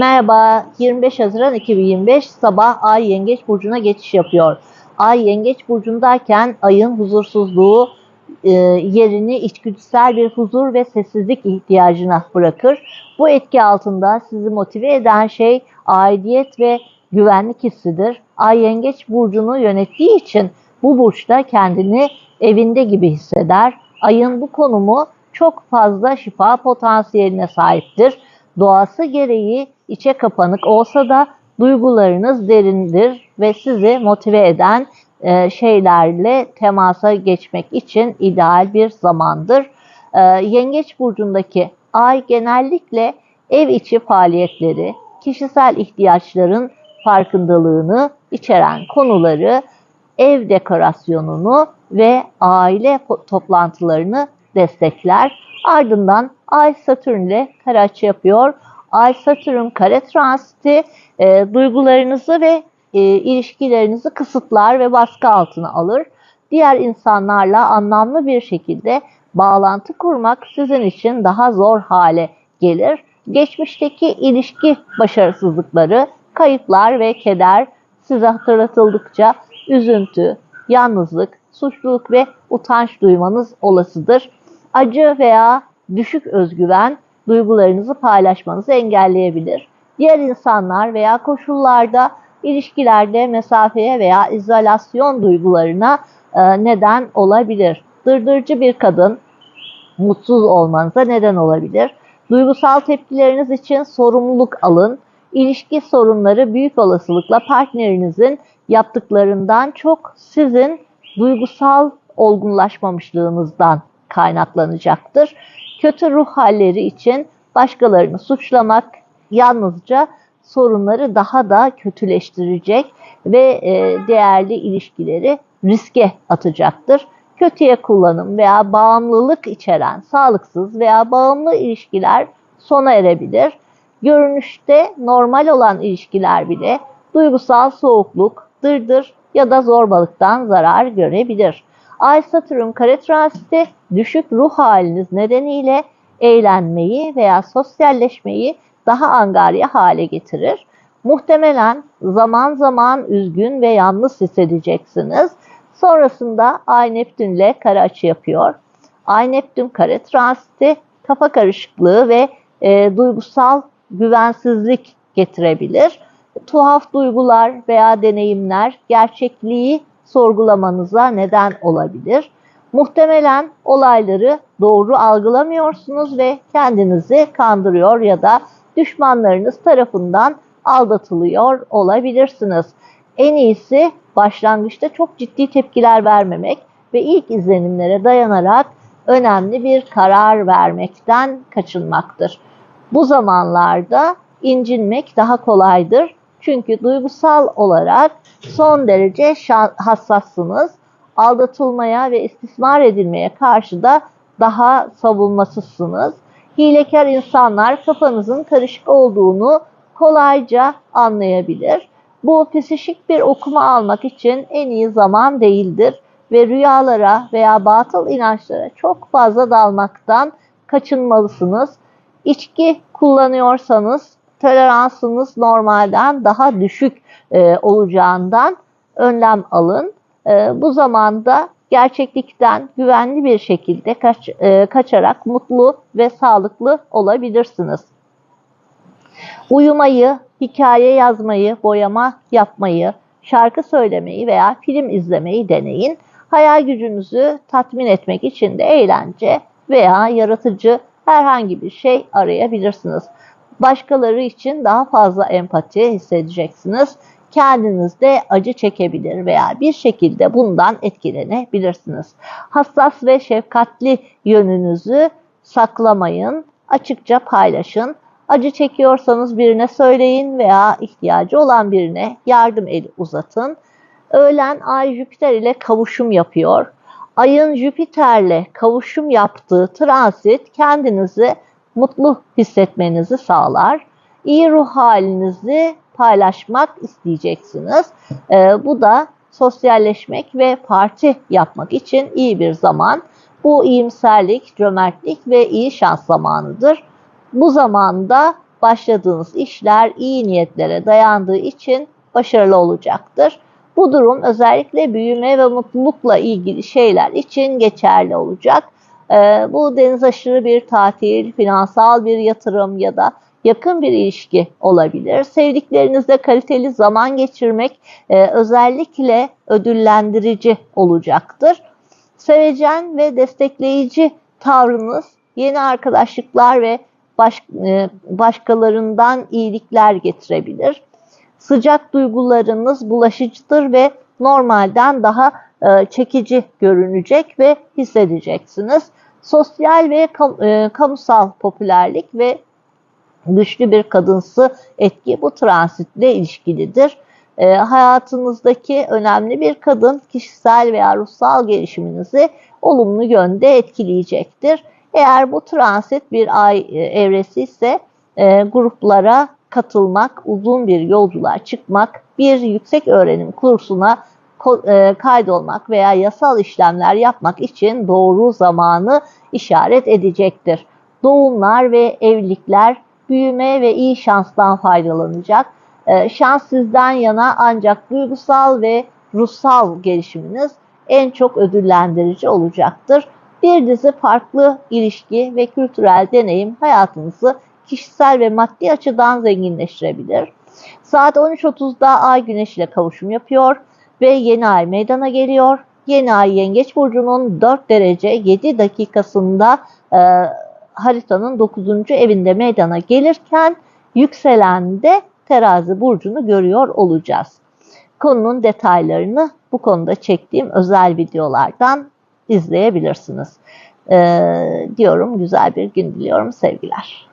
Merhaba, 25 Haziran 2025 sabah Ay Yengeç Burcu'na geçiş yapıyor. Ay Yengeç Burcu'ndayken ayın huzursuzluğu e, yerini içgüdüsel bir huzur ve sessizlik ihtiyacına bırakır. Bu etki altında sizi motive eden şey aidiyet ve güvenlik hissidir. Ay Yengeç Burcu'nu yönettiği için bu burçta kendini evinde gibi hisseder. Ayın bu konumu çok fazla şifa potansiyeline sahiptir. Doğası gereği içe kapanık olsa da duygularınız derindir ve sizi motive eden e, şeylerle temasa geçmek için ideal bir zamandır. E, Yengeç burcundaki ay genellikle ev içi faaliyetleri, kişisel ihtiyaçların farkındalığını içeren konuları, ev dekorasyonunu ve aile toplantılarını destekler. Ardından Ay Satürn ile kare açı yapıyor. Ay Satürn kare transiti e, duygularınızı ve e, ilişkilerinizi kısıtlar ve baskı altına alır. Diğer insanlarla anlamlı bir şekilde bağlantı kurmak sizin için daha zor hale gelir. Geçmişteki ilişki başarısızlıkları, kayıplar ve keder size hatırlatıldıkça üzüntü, yalnızlık, suçluluk ve utanç duymanız olasıdır. Acı veya düşük özgüven duygularınızı paylaşmanızı engelleyebilir. Diğer insanlar veya koşullarda ilişkilerde mesafeye veya izolasyon duygularına e, neden olabilir. Dırdırcı bir kadın mutsuz olmanıza neden olabilir. Duygusal tepkileriniz için sorumluluk alın. İlişki sorunları büyük olasılıkla partnerinizin yaptıklarından çok sizin duygusal olgunlaşmamışlığınızdan kaynaklanacaktır. Kötü ruh halleri için başkalarını suçlamak yalnızca sorunları daha da kötüleştirecek ve e, değerli ilişkileri riske atacaktır. Kötüye kullanım veya bağımlılık içeren sağlıksız veya bağımlı ilişkiler sona erebilir. Görünüşte normal olan ilişkiler bile duygusal soğukluk, dırdır ya da zorbalıktan zarar görebilir. Ay Satürn kare transiti düşük ruh haliniz nedeniyle eğlenmeyi veya sosyalleşmeyi daha angarya hale getirir. Muhtemelen zaman zaman üzgün ve yalnız hissedeceksiniz. Sonrasında Ay Neptün ile kare açı yapıyor. Ay Neptün kare transiti kafa karışıklığı ve e, duygusal güvensizlik getirebilir. Tuhaf duygular veya deneyimler gerçekliği sorgulamanıza neden olabilir. Muhtemelen olayları doğru algılamıyorsunuz ve kendinizi kandırıyor ya da düşmanlarınız tarafından aldatılıyor olabilirsiniz. En iyisi başlangıçta çok ciddi tepkiler vermemek ve ilk izlenimlere dayanarak önemli bir karar vermekten kaçınmaktır. Bu zamanlarda incinmek daha kolaydır. Çünkü duygusal olarak son derece hassassınız. Aldatılmaya ve istismar edilmeye karşı da daha savunmasızsınız. Hilekar insanlar kafanızın karışık olduğunu kolayca anlayabilir. Bu psikik bir okuma almak için en iyi zaman değildir ve rüyalara veya batıl inançlara çok fazla dalmaktan kaçınmalısınız. İçki kullanıyorsanız toleransınız normalden daha düşük e, olacağından önlem alın. E, bu zamanda gerçeklikten güvenli bir şekilde kaç, e, kaçarak mutlu ve sağlıklı olabilirsiniz. Uyumayı, hikaye yazmayı, boyama yapmayı, şarkı söylemeyi veya film izlemeyi deneyin. Hayal gücünüzü tatmin etmek için de eğlence veya yaratıcı herhangi bir şey arayabilirsiniz. Başkaları için daha fazla empati hissedeceksiniz. Kendiniz de acı çekebilir veya bir şekilde bundan etkilenebilirsiniz. Hassas ve şefkatli yönünüzü saklamayın, açıkça paylaşın. Acı çekiyorsanız birine söyleyin veya ihtiyacı olan birine yardım eli uzatın. Öğlen Ay Jüpiter ile kavuşum yapıyor. Ayın Jüpiter'le kavuşum yaptığı transit kendinizi mutlu hissetmenizi sağlar. İyi ruh halinizi paylaşmak isteyeceksiniz. Ee, bu da sosyalleşmek ve parti yapmak için iyi bir zaman. Bu iyimserlik, cömertlik ve iyi şans zamanıdır. Bu zamanda başladığınız işler iyi niyetlere dayandığı için başarılı olacaktır. Bu durum özellikle büyüme ve mutlulukla ilgili şeyler için geçerli olacak. Ee, bu deniz aşırı bir tatil, finansal bir yatırım ya da yakın bir ilişki olabilir. Sevdiklerinizle kaliteli zaman geçirmek e, özellikle ödüllendirici olacaktır. Sevecen ve destekleyici tavrınız yeni arkadaşlıklar ve baş, e, başkalarından iyilikler getirebilir. Sıcak duygularınız bulaşıcıdır ve normalden daha e, çekici görünecek ve hissedeceksiniz. Sosyal ve e, kamusal popülerlik ve güçlü bir kadınsı etki bu transitle ilişkilidir. E, hayatınızdaki önemli bir kadın kişisel veya ruhsal gelişiminizi olumlu yönde etkileyecektir. Eğer bu transit bir ay evresi ise gruplara katılmak, uzun bir yolculuğa çıkmak, bir yüksek öğrenim kursuna kaydolmak veya yasal işlemler yapmak için doğru zamanı işaret edecektir. Doğumlar ve evlilikler büyüme ve iyi şanstan faydalanacak. E, şans sizden yana ancak duygusal ve ruhsal gelişiminiz en çok ödüllendirici olacaktır. Bir dizi farklı ilişki ve kültürel deneyim hayatınızı kişisel ve maddi açıdan zenginleştirebilir. Saat 13.30'da Ay Güneş ile kavuşum yapıyor ve yeni ay meydana geliyor. Yeni ay Yengeç Burcu'nun 4 derece 7 dakikasında e, haritanın 9. evinde meydana gelirken yükselen de terazi burcunu görüyor olacağız. Konunun detaylarını bu konuda çektiğim özel videolardan izleyebilirsiniz. Ee, diyorum güzel bir gün diliyorum sevgiler.